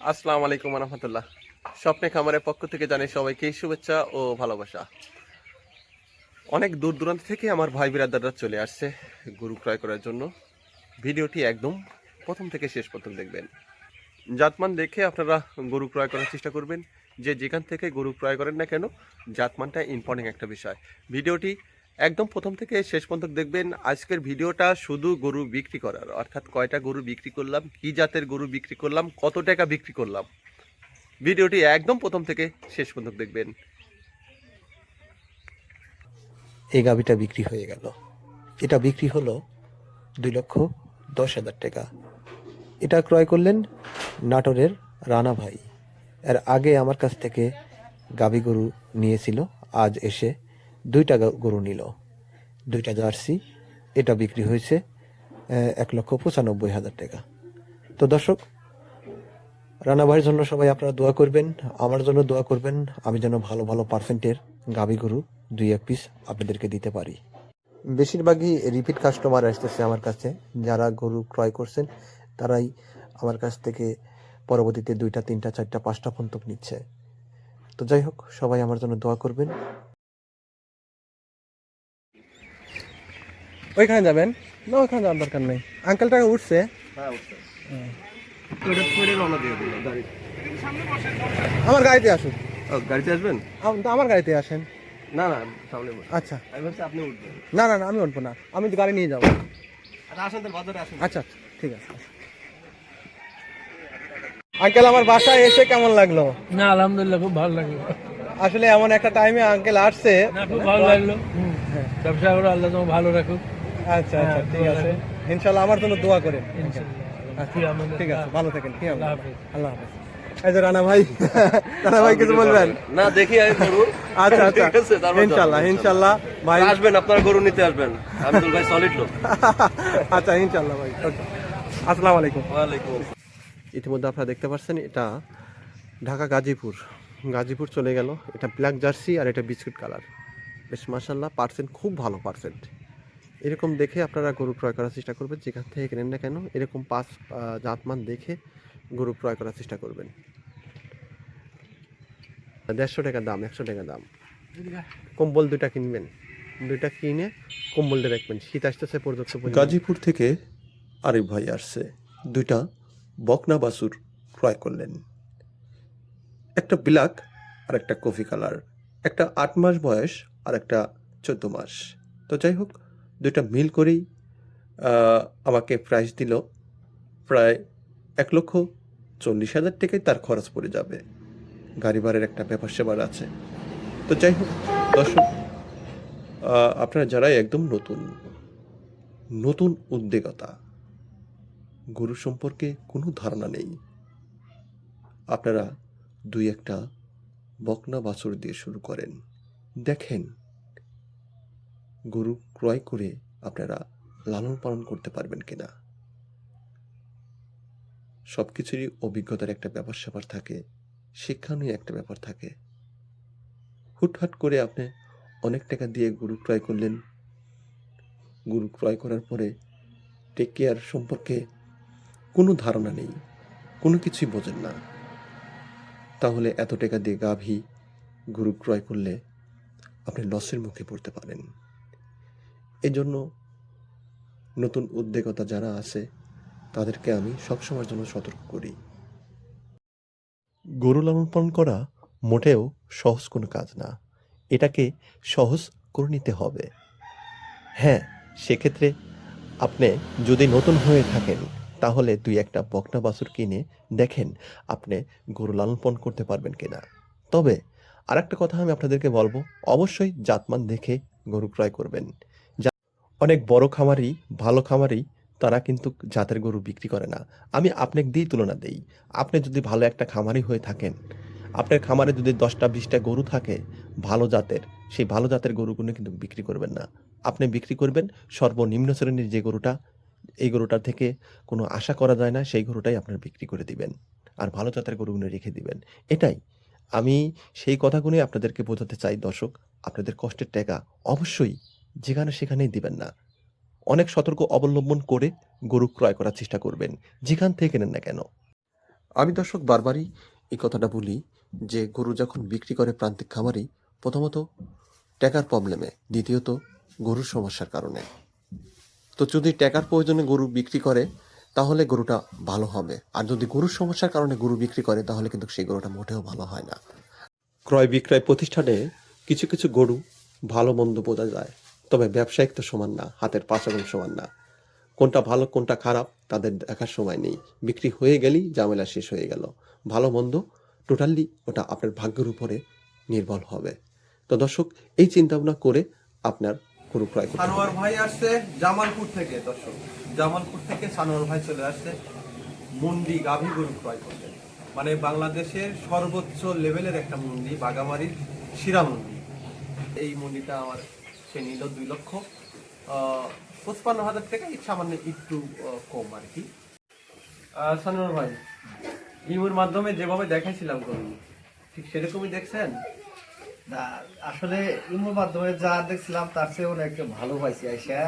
আসসালামু আলাইকুম রহমতুল্লাহ। স্বপ্নে খামারের পক্ষ থেকে জানাই সবাইকে শুভেচ্ছা ও ভালোবাসা। অনেক দূর দূরান্ত থেকে আমার ভাই বিরাদাররা চলে আসছে গরু ক্রয় করার জন্য। ভিডিওটি একদম প্রথম থেকে শেষ পর্যন্ত দেখবেন। জাতমান দেখে আপনারা গরু ক্রয় করার চেষ্টা করবেন। যে যেখান থেকে গরু ক্রয় করেন না কেন, জাতমানটা ইম্পর্টেন্ট একটা বিষয়। ভিডিওটি একদম প্রথম থেকে শেষ পর্যন্ত দেখবেন আজকের ভিডিওটা শুধু গরু বিক্রি করার। অর্থাৎ কয়টা গরু বিক্রি করলাম, কি জাতের গরু বিক্রি করলাম, কত টাকা বিক্রি করলাম। ভিডিওটি একদম প্রথম থেকে শেষ পর্যন্ত দেখবেন। এই গাভিটা বিক্রি হয়ে গেল। এটা বিক্রি হলো দুই লক্ষ দশ হাজার টাকা। এটা ক্রয় করলেন নাটোরের রানা ভাই। এর আগে আমার কাছ থেকে গাভী গরু নিয়েছিল, আজ এসে দুইটা গরু নিল। দুইটা জার্সি, এটা বিক্রি হয়েছে এক লক্ষ পঁচানব্বই হাজার টাকা। তো দর্শক, রানা ভাইয়ের জন্য সবাই আপনারা দোয়া করবেন, আমার জন্য দোয়া করবেন, আমি যেন ভালো ভালো পার্সেন্টের গাভী গরু দুই এক পিস আপনাদেরকে দিতে পারি। বেশিরভাগই রিপিট কাস্টমার আসতেছে আমার কাছে, যারা গরু ক্রয় করছেন, তারাই আমার কাছ থেকে পরবর্তীতে দুইটা, তিনটা, চারটা, পাঁচটা পর্যন্ত নিচ্ছে। তো যাই হোক, সবাই আমার জন্য দোয়া করবেন। ওইখানে যাবেন? না ওইখানে যাওয়ার দরকার নেই। আঙ্কেল টাকা উঠছে। হ্যাঁ আমার গাড়িতে আসুন। গাড়িতে আসবেন? আমার গাড়িতে আসেন। না না সামনে আচ্ছা। আমি আপনি উঠবেন। না না না আমি উঠবো না। আমি তো গাড়ি নিয়ে যাব। আচ্ছা আসেন তাহলে বাজারে আসেন। আচ্ছা আচ্ছা ঠিক আছে। আঙ্কেল আমার বাসায় এসে কেমন লাগল? না আলহামদুলিল্লাহ খুব ভালো লাগল। আসলে এমন একটা টাইমে আঙ্কেল আসছে। খুব ভালো লাগল। ব্যবসা করে আল্লাহ তোমার ভালো রাখুক। আচ্ছা আচ্ছা ঠিক আছে। ইনশাল্লাহ আমার জন্য দোয়া করেন। ঠিক আছে ভালো থাকেন? আল্লাহ হাফেজ। এই যে রানা ভাই রানা ভাই কিছু বলবেন? না দেখি গরু আচ্ছা আচ্ছা। ভাই। আসবেন আপনার গরু নিতে আসবেন। আব্দুল ভাই সলিড লোক। আচ্ছা ইনশাল্লাহ ভাই আসসালামু আলাইকুম। ওয়ালাইকুম ইতিমধ্যে আপনারা দেখতে পাচ্ছেন এটা ঢাকা গাজীপুর। গাজীপুর চলে গেল। এটা ব্ল্যাক জার্সি আর এটা বিস্কুট কালার বেশ মাসাল্লাহ পার্সেন্ট খুব ভালো পার্সেন্ট এরকম দেখে আপনারা গরু ক্রয় করার চেষ্টা করবেন, যেখান থেকে কেনেন না কেন, এরকম পাঁচ জাতমান দেখে গরু ক্রয় করার চেষ্টা করবেন। দেড়শো টাকা দাম, একশো টাকা দাম। কম্বল দুইটা কিনবেন, দুইটা কিনে কম্বল দিয়ে রাখবেন। শীত আসতেছে, পর্যাপ্ত গাজীপুর থেকে আরিফ ভাই আসছে। দুইটা বকনা বাসুর ক্রয় করলেন। একটা ব্ল্যাক আর একটা কফি কালার। একটা আট মাস বয়স আর একটা চোদ্দ মাস। তো যাই হোক দুইটা মিল করেই আমাকে প্রাইস দিল। প্রায় এক লক্ষ চল্লিশ হাজার টাকায় তার খরচ পড়ে যাবে। গাড়ি ভাড়ার একটা ব্যাপার সেবার আছে। তো যাই হোক, দর্শক আপনারা যারাই একদম নতুন নতুন উদ্বেগতা, গরু সম্পর্কে কোনো ধারণা নেই, আপনারা দুই একটা বকনা বাছুর দিয়ে শুরু করেন। দেখেন গরু ক্রয় করে আপনারা লালন পালন করতে পারবেন কিনা? সব কিছুরই অভিজ্ঞতার একটা ব্যাপার স্যাপার থাকে শিক্ষা নিয়ে একটা ব্যাপার থাকে। হুটহাট করে আপনি অনেক টাকা দিয়ে গরু ক্রয় করলেন। গরু ক্রয় করার পরে টেক কেয়ার সম্পর্কে কোনো ধারণা নেই, কোনো কিছুই বোঝেন না। তাহলে এত টাকা দিয়ে গাভী গরু ক্রয় করলে আপনি লসের মুখে পড়তে পারেন। এজন্য নতুন উদ্বেগতা যারা আছে, তাদেরকে আমি সবসময়ের জন্য সতর্ক করি। গরু লালন পালন করা মোটেও সহজ কোনো কাজ না। এটাকে সহজ করে নিতে হবে। হ্যাঁ সেক্ষেত্রে আপনি যদি নতুন হয়ে থাকেন, তাহলে দুই একটা বকনা বাছুর কিনে দেখেন আপনি গরু লালন পালন করতে পারবেন কিনা। তবে আর একটা কথা আমি আপনাদেরকে বলব, অবশ্যই জাতমান দেখে গরু ক্রয় করবেন। অনেক বড় খামারি, ভালো খামারি, তারা কিন্তু জাতের গরু বিক্রি করে না। আমি আপনাকে দিয়েই তুলনা দেই। আপনি যদি ভালো একটা খামারি হয়ে থাকেন, আপনার খামারে যদি দশটা, বিশটা গরু থাকে, ভালো জাতের, সেই ভালো জাতের গরুগুলো কিন্তু বিক্রি করবেন না। আপনি বিক্রি করবেন, সর্বনিম্ন শ্রেণির যে গরুটা, এই গরুটার থেকে কোনো আশা করা যায় না, সেই গরুটাই আপনার বিক্রি করে দিবেন। আর ভালো জাতের গরুগুলো রেখে দিবেন। এটাই। আমি সেই কথাগুলোই আপনাদেরকে বোঝাতে চাই, দর্শক। আপনাদের কষ্টের টাকা অবশ্যই যেখানে সেখানেই দিবেন না। অনেক সতর্ক অবলম্বন করে গরু ক্রয় করার চেষ্টা করবেন যেখান থেকে নেন না কেন। আমি দর্শক বারবারই এই কথাটা বলি যে গরু যখন বিক্রি করে প্রান্তিক খামারি প্রথমত টাকার প্রবলেমে দ্বিতীয়ত গরুর সমস্যার কারণে। তো যদি টাকার প্রয়োজনে গরু বিক্রি করে তাহলে গরুটা ভালো হবে। আর যদি গরুর সমস্যার কারণে গরু বিক্রি করে তাহলে কিন্তু সেই গরুটা মোটেও ভালো হয় না। ক্রয় বিক্রয় প্রতিষ্ঠানে কিছু কিছু গরু ভালো মন্দ বোঝা যায়। তবে ব্যবসায়িক তো সমান না হাতের পাঁচ আঙুল সমান না। কোনটা ভালো কোনটা খারাপ তাদের দেখার সময় নেই। বিক্রি হয়ে গেলেই ঝামেলা শেষ হয়ে গেল। ভালো মন্দ টোটালি ওটা আপনার ভাগ্যের উপরে নির্ভর হবে। তো দর্শক এই চিন্তা ভাবনা করে আপনার গরু ক্রয় করতে সানোয়ার ভাই আসছে জামালপুর থেকে দর্শক। জামালপুর থেকে সানোয়ার ভাই চলে আসছে মন্ডি গাভী গরু ক্রয় করতে। মানে বাংলাদেশের সর্বোচ্চ লেভেলের একটা মন্ডি বাগামারির শিরা মন্ডি। এই মন্ডিটা আমার সে নিল দুই লক্ষ পঁচপান্ন হাজার টাকা এই সামান্য একটু কম আর কি। আহ, সানোয়ার ভাই ইমুর মাধ্যমে যেভাবে দেখাইছিলাম গরু ঠিক সেরকমই দেখছেন? না আসলে ইমোর মাধ্যমে যা দেখছিলাম তার চেয়ে অনেক ভালো পাইছি আইসা।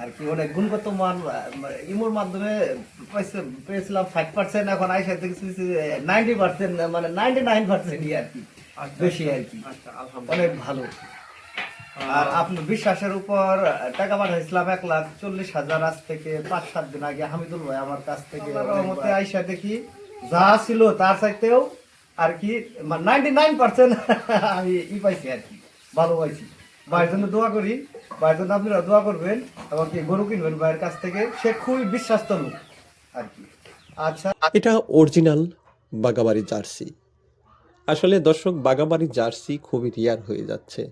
আর কি অনেক গুণগত মান ইমোর মাধ্যমে পাইছে- পেয়েছিলাম ফাইভ পার্সেন্ট এখন আইসা দেখছি নাইনটি পার্সেন্ট মানে নাইনটি নাইন পার্সেন্টই আর কি আচ্ছা, বেশি আর কি। আচ্ছা অনেক ভালো। আর আপনার বিশ্বাসের উপর টাকা পাঠাইছিলাম এক লাখ চল্লিশ হাজার আজ থেকে পাঁচ সাত দিন আগে হামিদুল ভাই আমার কাছ থেকে রহমতে আইসা দেখি যা ছিল তার চাইতেও আর কি নাইনটি নাইন পার্সেন্ট আমি ই পাইছি আর কি ভালো পাইছি। ভাইয়ের জন্য দোয়া করি ভাইয়ের জন্য আপনারা দোয়া করবেন এবং কি গরু কিনবেন ভাইয়ের কাছ থেকে সে খুবই বিশ্বাস্ত লোক আর কি। আচ্ছা। এটা অরিজিনাল বাগাবাড়ি জার্সি। আসলে দর্শক বাগাবাড়ি জার্সি খুবই রিয়ার হয়ে যাচ্ছে।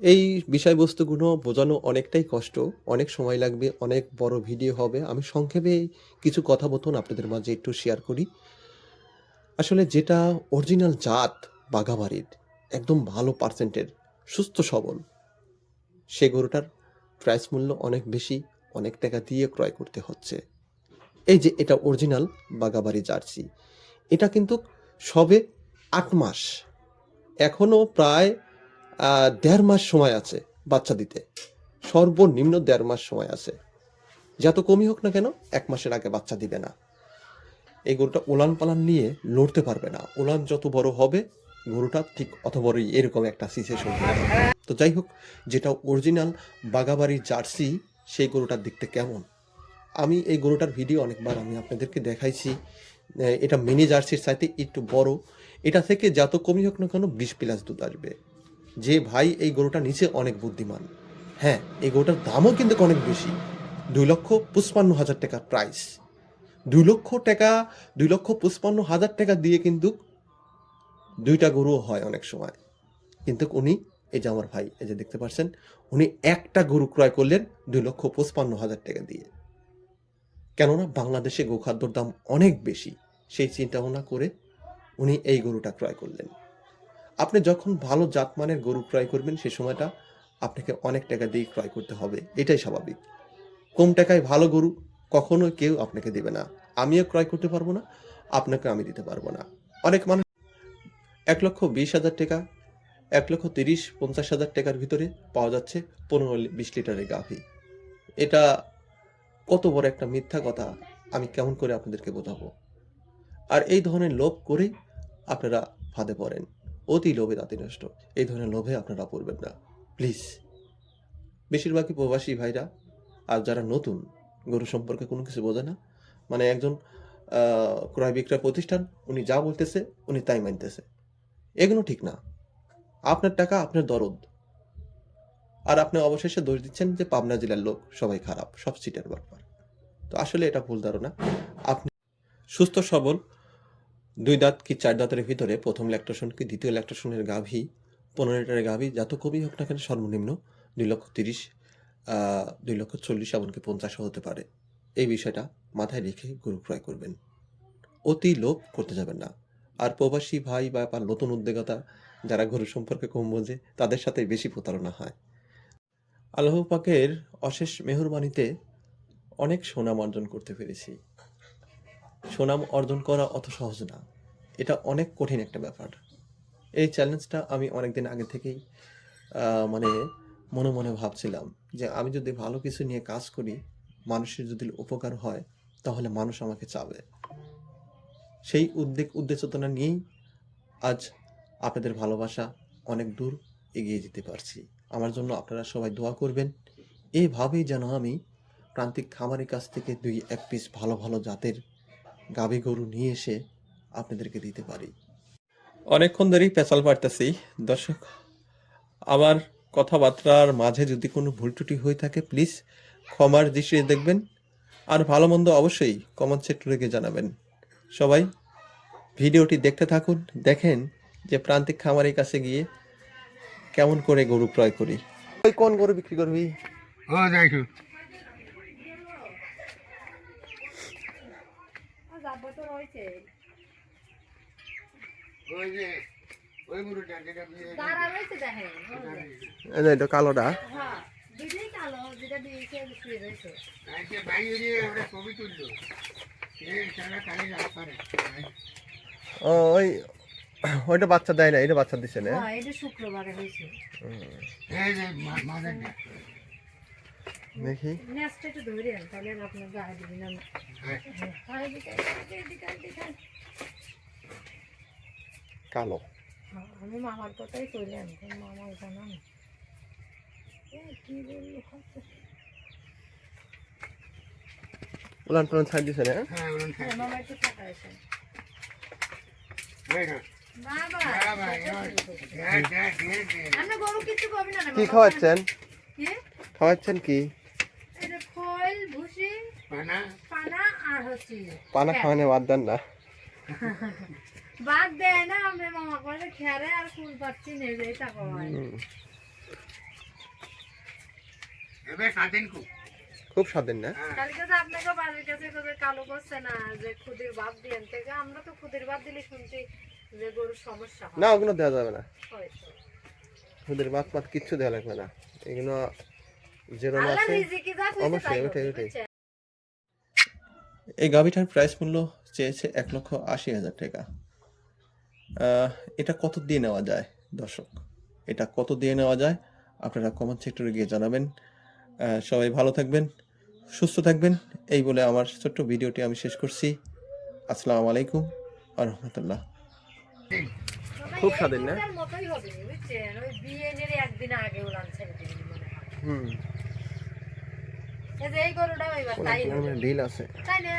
এই বিষয়বস্তুগুলো বোঝানো অনেকটাই কষ্ট, অনেক সময় লাগবে, অনেক বড় ভিডিও হবে। আমি সংক্ষেপে কিছু কথা মতন আপনাদের মাঝে একটু শেয়ার করি। আসলে যেটা অরিজিনাল জাত বাঘাবাড়ির, একদম ভালো পার্সেন্টের সুস্থ সবল, সে গরুটার প্রাইস মূল্য অনেক বেশি, অনেক টাকা দিয়ে ক্রয় করতে হচ্ছে। এই যে এটা অরিজিনাল বাগাবাড়ি জার্সি, এটা কিন্তু সবে আট মাস এখনও প্রায় দেড় মাস সময় আছে বাচ্চা দিতে। সর্বনিম্ন দেড় মাস সময় আছে। যত কমই হোক না কেন, এক মাসের আগে বাচ্চা দিবে না। এই গরুটা উলান পালান নিয়ে লড়তে পারবে না। উলান যত বড় হবে, গরুটা ঠিক অত বড়ই এরকম একটা সিচুয়েশন তো যাই হোক, যেটা অরিজিনাল বাগাবাড়ির জার্সি, সেই গরুটার দেখতে কেমন? আমি এই গরুটার ভিডিও অনেকবার আমি আপনাদেরকে দেখাইছি। এটা মিনি জার্সির চাইতে একটু বড়। এটা থেকে যত কমই হোক না কেন, বিশ প্লাস দুধ আসবে। যে ভাই এই গরুটা নিচে অনেক বুদ্ধিমান। হ্যাঁ এই গরুটার দামও কিন্তু অনেক বেশি। দুই লক্ষ পঁচপান্ন হাজার টাকার প্রাইস দুই লক্ষ টাকা, দুই লক্ষ পঁচপান্ন হাজার টাকা দিয়ে কিন্তু দুইটা গরুও হয় অনেক সময়। কিন্তু উনি, এই যে আমার ভাই, এই যে দেখতে পাচ্ছেন, উনি একটা গরু ক্রয় করলেন দুই লক্ষ পঁচপান্ন হাজার টাকা দিয়ে। কেননা বাংলাদেশে গোখাদ্যর দাম অনেক বেশি। সেই চিন্তা ভাবনা করে উনি এই গরুটা ক্রয় করলেন। আপনি যখন ভালো জাতমানের গরু ক্রয় করবেন সে সময়টা আপনাকে অনেক টাকা দিয়ে ক্রয় করতে হবে। এটাই স্বাভাবিক। কম টাকায় ভালো গরু কখনো কেউ আপনাকে দেবে না। আমিও ক্রয় করতে পারব না আপনাকে আমি দিতে পারব না। অনেক মানুষ এক লক্ষ বিশ হাজার টাকা, এক লক্ষ তিরিশ, পঞ্চাশ হাজার টাকার ভিতরে পাওয়া যাচ্ছে পনেরো বিশ লিটারের গাভী। এটা কত বড় একটা মিথ্যা কথা আমি কেমন করে আপনাদেরকে বোঝাবো? আর এই ধরনের লোভ করেই আপনারা ফাঁদে পড়েন। অতি লোভে তাঁতি নষ্ট। এই ধরনের লোভে আপনারা পড়বেন না। প্লিজ। বেশিরভাগই প্রবাসী ভাইরা, আর যারা নতুন, গরু সম্পর্কে কোনো কিছু বোঝে না। মানে একজন ক্রয় বিক্রয় প্রতিষ্ঠান, উনি যা বলতেছে, উনি তাই মানতেছে। এগুলো ঠিক না। আপনার টাকা, আপনার দরদ। আর আপনি অবশেষে দোষ দিচ্ছেন যে পাবনা জেলার লোক সবাই খারাপ, সব সিটের ব্যাপার। তো আসলে এটা ভুল ধারণা। আপনি সুস্থ, সবল দুই দাঁত কি চার দাঁতের ভিতরে প্রথম ল্যাকটেশন কি দ্বিতীয় ল্যাকটেশনের গাভী? পনেরো লিটারের গাভী যত কমই হোক না কেন, সর্বনিম্ন দুই লক্ষ তিরিশ দুই লক্ষ চল্লিশ, এমনকি পঞ্চাশও হতে পারে। এই বিষয়টা মাথায় রেখে গরু ক্রয় করবেন। অতি লোভ করতে যাবেন না। আর প্রবাসী ভাই বা নতুন উদ্যোগতা যারা গরু সম্পর্কে কম বোঝে তাদের সাথে বেশি প্রতারণা হয়। আল্লাহ পাকের অশেষ মেহরবানিতে অনেক সুনাম অর্জন করতে পেরেছি। সুনাম অর্জন করা অত সহজ না। এটা অনেক কঠিন একটা ব্যাপার। এই চ্যালেঞ্জটা আমি অনেকদিন আগে থেকেই মানে মনে মনে ভাবছিলাম যে আমি যদি ভালো কিছু নিয়ে কাজ করি, মানুষের যদি উপকার হয়, তাহলে মানুষ আমাকে চাবে। সেই উদ্বেগ, উদ্দেশ্যতনা নিয়েই আজ আপনাদের ভালোবাসা অনেক দূর এগিয়ে যেতে পারছি। আমার জন্য আপনারা সবাই দোয়া করবেন। এইভাবেই যেন আমি প্রান্তিক খামারের কাছ থেকে দুই এক পিস ভালো ভালো জাতের গাভী গরু নিয়ে এসে আপনাদেরকে দিতে পারি। অনেকক্ষণ ধরেই পেঁচাল পারতেছি দর্শক আমার কথাবার্তার মাঝে যদি কোনো ভুল ত্রুটি হয়ে থাকে প্লিজ ক্ষমার দৃষ্টিতে দেখবেন। আর ভালো মন্দ অবশ্যই কমেন্ট সেক্টরে গিয়ে জানাবেন। সবাই ভিডিওটি দেখতে থাকুন। দেখেন যে প্রান্তিক খামারের কাছে গিয়ে কেমন করে গরু ক্রয় করি। ওই কোন গরু বিক্রি করবি? তারা রয়েছে দেখেন এই এটা কালোটা। হ্যাঁ দুইটাই কালো যেটা দিয়েছে শুয়ে রয়েছে। ও, ওই ওইটা বাচ্চা দেয় না এটা বাচ্চা দিছে না? হ্যাঁ এটা শুক্রবারে হয়েছে। দেখি। নেক্সট একটু ধরে আন তাহলে আপনার গায়ে দিবি না। হ্যাঁ। কালো। হ্যাঁ, আমি মামার কথাই কইলাম জানান এ, কি বলল? উলান টুলান ছাড় দিছে না হ্যাঁ? মামা একটু টাকা না না কি। খাওয়াচ্ছেন? কি খাওয়াচ্ছেন পানা? আর হচ্ছে পানা খাওয়ানো বাদ দেন না। বাদ দেয় না আমরা মামা করে খেয়ারে আর ফুল পাচ্ছি নেই যে টাকা হয় খুব। স্বাদের না? কালকে তো আপনাকে বাড়ির কাছে করে কালো করছে না যে খুদির বাদ থেকে আমরা তো খুদির বাদ দিলে শুনছি যে গরুর সমস্যা না ওগুলো দেওয়া যাবে না। মাছ মাছ কিচ্ছু দেওয়া লাগবে না। এগুলো যেরকম আছে অবশ্যই, ওটাই, ওটাই। এই গাভিটার প্রাইস মূল্য চেয়েছে এক লক্ষ আশি হাজার টাকা। এটা কত দিয়ে নেওয়া যায় দর্শক? এটা কত দিয়ে নেওয়া যায় আপনারা কমেন্ট সেক্টরে গিয়ে জানাবেন। সবাই ভালো থাকবেন সুস্থ থাকবেন। এই বলে আমার ছোট্ট ভিডিওটি আমি শেষ করছি। আসসালামু আলাইকুম আ রহমতুল্লাহ। খুব স্বাদের না? গরুটার এই যে এই গরুটা এবার তাই ঢিল আছে। তাই না?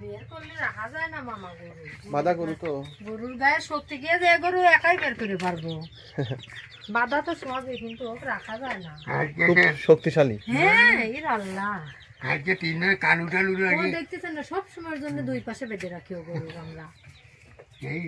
বিয়ে করলে রাখা যায় না মামা গরু। বাঁধা গরু তো। গরুর গায়ে সত্যি গিয়ে যে গরু একাই বের করে পারব। বাধা তো সহজে কিন্তু রাখা যায় না। খুব শক্তিশালী। হ্যাঁ এর আল্লাহ। আজকে তিনের কালু টালু দেখতে দেখতেছেন না সব সময়ের জন্য দুই পাশে বেঁধে রাখি ও গরু আমরা এই